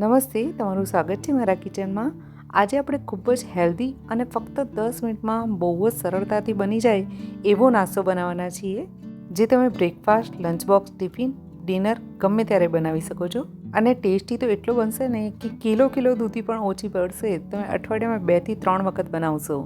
નમસ્તે, તમારું સ્વાગત છે મારા કિચનમાં. આજે આપણે ખૂબ જ હેલ્ધી અને ફક્ત દસ મિનિટમાં બહુ જ સરળતાથી બની જાય એવો નાસ્તો બનાવવાના છીએ, જે તમે breakfast lunch box tiffin, dinner ગમે ત્યારે બનાવી શકો છો. અને ટેસ્ટી તો એટલો બનશે ને કે કિલો કિલો દૂધી પણ ઓછી પડશે. તમે અઠવાડિયામાં બેથી ત્રણ વખત બનાવશો.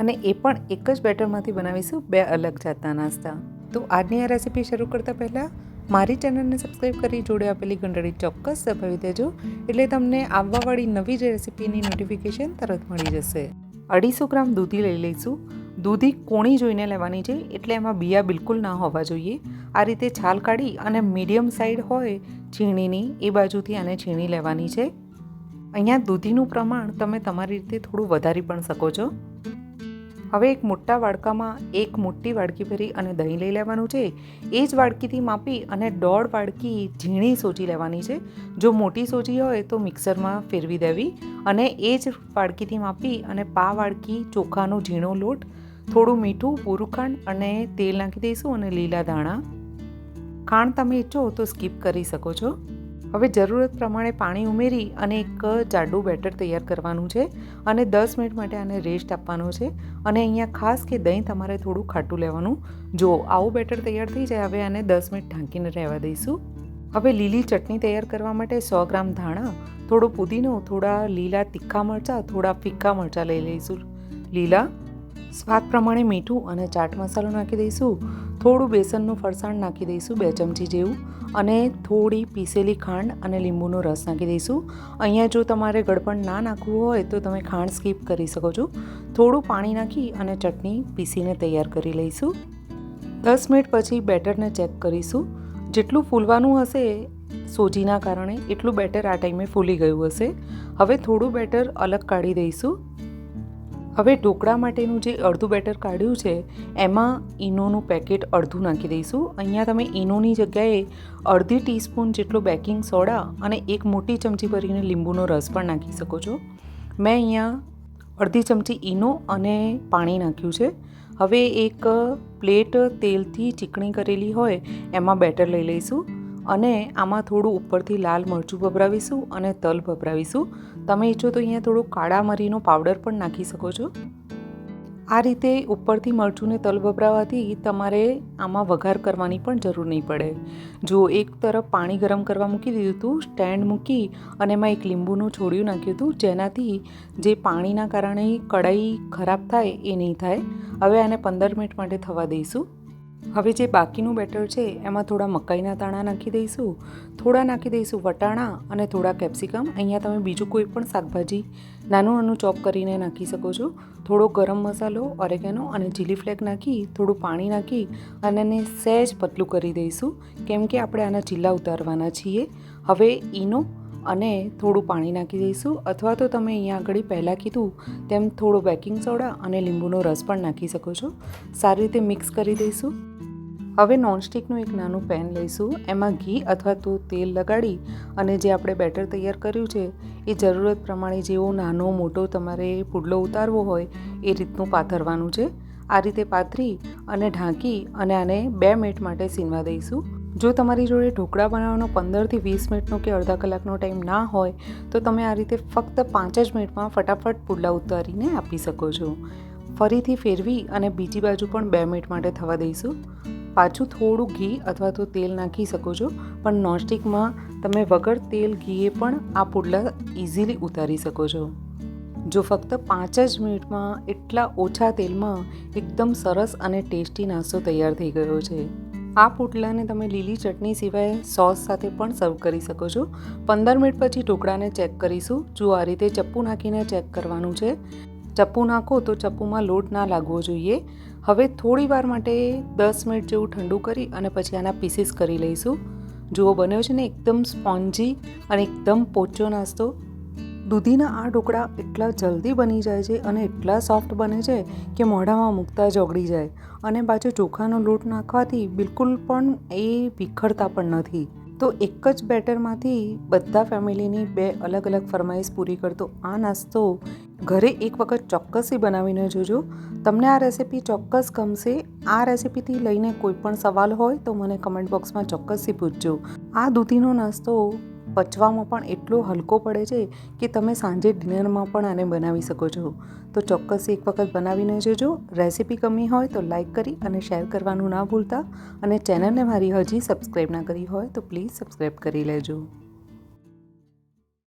અને એ પણ એક જ બેટરમાંથી બનાવીશું બે અલગ જાતના નાસ્તા. તો આજની આ રેસીપી શરૂ કરતાં પહેલાં મારી ચેનલને સબસ્ક્રાઈબ કરી જોડે આપેલી ઘંટડી ચોક્કસ દબાવી દેજો એટલે તમને આવવાવાળી નવી જ રેસીપીની નોટિફિકેશન તરત મળી જશે. અઢીસો ગ્રામ દૂધી લઈ લઈશું. દૂધી કોણી જોઈને લેવાની છે એટલે એમાં બિયા બિલકુલ ના હોવા જોઈએ. આ રીતે છાલ કાઢી અને મીડિયમ સાઈડ હોય છીણીની એ બાજુથી આને છીણી લેવાની છે. અહીંયા દૂધીનું પ્રમાણ તમે તમારી રીતે થોડું વધારી પણ શકો છો. હવે એક મોટા વાડકામાં એક મોટી વાડકી ભરી અને દહીં લઈ લેવાનું છે. એ જ વાડકીથી માપી અને દોઢ વાડકી ઝીણી સોજી લેવાની છે. જો મોટી સોજી હોય તો મિક્સરમાં ફેરવી દેવી અને એ જ વાડકીથી માપી અને પા વાડકી, ચોખાનો ઝીણો લોટ, થોડું મીઠું પૂરું ખાંડ અને તેલ નાખી દઈશું અને લીલા દાણા ખાંડ તમે ઈચ્છો તો સ્કીપ કરી શકો છો. હવે જરૂરત પ્રમાણે પાણી ઉમેરી અને એક જાડું બેટર તૈયાર કરવાનું છે અને દસ મિનિટ માટે આને રેસ્ટ આપવાનો છે. અને અહીંયા ખાસ કે દહીં તમારે થોડું ખાટું લેવાનું. જો આવું બેટર તૈયાર થઈ જાય, હવે આને દસ મિનિટ ઢાંકીને રહેવા દઈશું. હવે લીલી ચટણી તૈયાર કરવા માટે સો ગ્રામ ધાણા, થોડો પુદીનો, થોડા લીલા તીખા મરચાં, થોડા ફીકા મરચાં લઈ લઈશું. લીલા સ્વાદ પ્રમાણે મીઠું અને ચાટ મસાલો નાખી દઈશું. થોડું બેસનનું ફરસાણ નાખી દઈશું બે ચમચી જેવું અને થોડી પીસેલી ખાંડ અને લીંબુનો રસ નાખી દઈશું. અહીંયા જો તમારે ગળપણ ના નાખવું હોય તો તમે ખાંડ સ્કીપ કરી શકો છો. થોડું પાણી નાખી અને ચટણી પીસીને તૈયાર કરી લઈશું. દસ મિનિટ પછી બેટરને ચેક કરીશું. જેટલું ફૂલવાનું હશે સોજીના કારણે એટલું બેટર આ ટાઈમે ફૂલી ગયું હશે. હવે થોડું બેટર અલગ કાઢી દઈશું. હવે ઢોકળા માટેનું જે અડધું બેટર કાઢ્યું છે, એમાં ઈનોનું પેકેટ અડધું નાખી દઈશું. અહીંયા તમે ઈનોની જગ્યાએ અડધી ટીસ્પૂન જેટલો બેકિંગ સોડા અને એક મોટી ચમચી ભરીને લીંબુનો રસ પણ નાખી શકો છો. મેં અહીંયા અડધી ચમચી ઈનો અને પાણી નાખ્યું છે. હવે એક પ્લેટ તેલથી ચીકણી કરેલી હોય, એમાં બેટર લઈ લઈશું. અને આમાં થોડું ઉપરથી લાલ મરચું ભભરાવીશું અને તલ ભભરાવીશું. તમે ઈચ્છો તો અહીંયા થોડું કાળા મરીનો પાવડર પણ નાખી શકો છો. આ રીતે ઉપરથી મરચુંને તલ ભભરાવાથી તમારે આમાં વઘાર કરવાની પણ જરૂર નહીં પડે. જો એક તરફ પાણી ગરમ કરવા મૂકી દીધું હતું, સ્ટેન્ડ મૂકી અને એમાં એક લીંબુનું છોડ્યું નાખ્યું હતું, જેનાથી જે પાણીના કારણે કઢાઈ ખરાબ થાય એ નહીં થાય. હવે આને પંદર મિનિટ માટે થવા દઈશું. હવે જે બાકીનું બેટર છે, એમાં થોડા મકાઈના દાણા નાખી દઈશું, થોડા નાખી દઈશું વટાણા અને થોડા કેપ્સિકમ. અહીંયા તમે બીજું કોઈ પણ શાકભાજી નાનું નાનું ચોપ કરીને નાખી શકો છો. થોડો ગરમ મસાલો, ઓરેગેનો અને ચીલી ફ્લેક નાખી, થોડું પાણી નાખી અને એને સહેજ પતલું કરી દઈશું. કેમ કે આપણે આના ચીલા ઉતારવાના છીએ. હવે ઈનો અને થોડું પાણી નાખી દઈશું. અથવા તો તમે અહીંયા આગળ પહેલાં કીધું તેમ થોડો બેકિંગ સોડા અને લીંબુનો રસ પણ નાખી શકો છો. સારી રીતે મિક્સ કરી દઈશું. હવે નોનસ્ટિકનું એક નાનું પેન લઈશું. એમાં ઘી અથવા તો તેલ લગાડી અને જે આપણે બેટર તૈયાર કર્યું છે, એ જરૂરત પ્રમાણે જેવો નાનો મોટો તમારે પુડલો ઉતારવો હોય, એ રીતનું પાથરવાનું છે. આ રીતે પાથરી અને ઢાંકી અને આને બે મિનિટ માટે સીનવા દઈશું. જો તમારી જોડે ઢોકળા બનાવવાનો પંદરથી વીસ મિનિટનો કે અડધા કલાકનો ટાઈમ ના હોય, તો તમે આ રીતે ફક્ત પાંચ જ મિનિટમાં ફટાફટ પુડલા ઉતારીને આપી શકો છો. ફરીથી ફેરવી અને બીજી બાજુ પણ બે મિનિટ માટે થવા દઈશું. પાછું થોડું ઘી અથવા તો તેલ નાખી શકો છો. પણ નોનસ્ટિકમાં તમે વગર તેલ ઘીએ પણ આ પુડલા ઇઝીલી ઉતારી શકો છો. જો ફક્ત પાંચ જ મિનિટમાં એટલા ઓછા તેલમાં એકદમ સરસ અને ટેસ્ટી નાસ્તો તૈયાર થઈ ગયો છે. આ પુડલાને તમે લીલી ચટણી સિવાય સોસ સાથે પણ સર્વ કરી શકો છો. પંદર મિનિટ પછી ઢોકળાને ચેક કરીશું. જો આ રીતે ચપ્પુ નાખીને ચેક કરવાનું છે. ચપ્પુ નાખો તો ચપ્પુમાં લોટ ના લાગવો જોઈએ. હવે થોડી વાર માટે દસ મિનિટ જેવું ઠંડુ કરી અને પછી આના પીસીસ કરી લઈશું. જુઓ, બન્યો છે ને એકદમ સ્પોન્જી અને એકદમ પોચો નાસ્તો. દૂધીના આ ઢોકળા એટલા જલ્દી બની જાય છે અને એટલા સોફ્ટ બને છે કે મોઢામાં મૂકતા જ ઓગળી જાય. અને પાછો ચોખાનો લોટ નાખવાથી બિલકુલ પણ એ વિખરતા પણ નથી. તો એક જ બેટરમાંથી બધા ફેમિલીની બે અલગ અલગ ફરમાઈશ પૂરી કરતો આ નાસ્તો ઘરે એક વખત ચોક્કસથી બનાવીને જોજો. તમને આ રેસીપી ચોક્કસ ગમશે. આ રેસીપીથી લઈને કોઈ પણ સવાલ હોય તો મને કમેન્ટ બોક્સમાં ચોક્કસથી પૂછજો. આ દૂધીનો નાસ્તો પચવામાં પણ એટલો હલકો પડે છે કે તમે સાંજે ડિનરમાં પણ આને બનાવી શકો છો. તો ચોક્કસ એક વખત બનાવીને જોજો. રેસીપી ગમી હોય તો લાઇક કરી અને શેર કરવાનું ના ભૂલતા. અને ચેનલને મારી હજી સબસ્ક્રાઈબ ના કરી હોય તો પ્લીઝ સબસ્ક્રાઈબ કરી લેજો.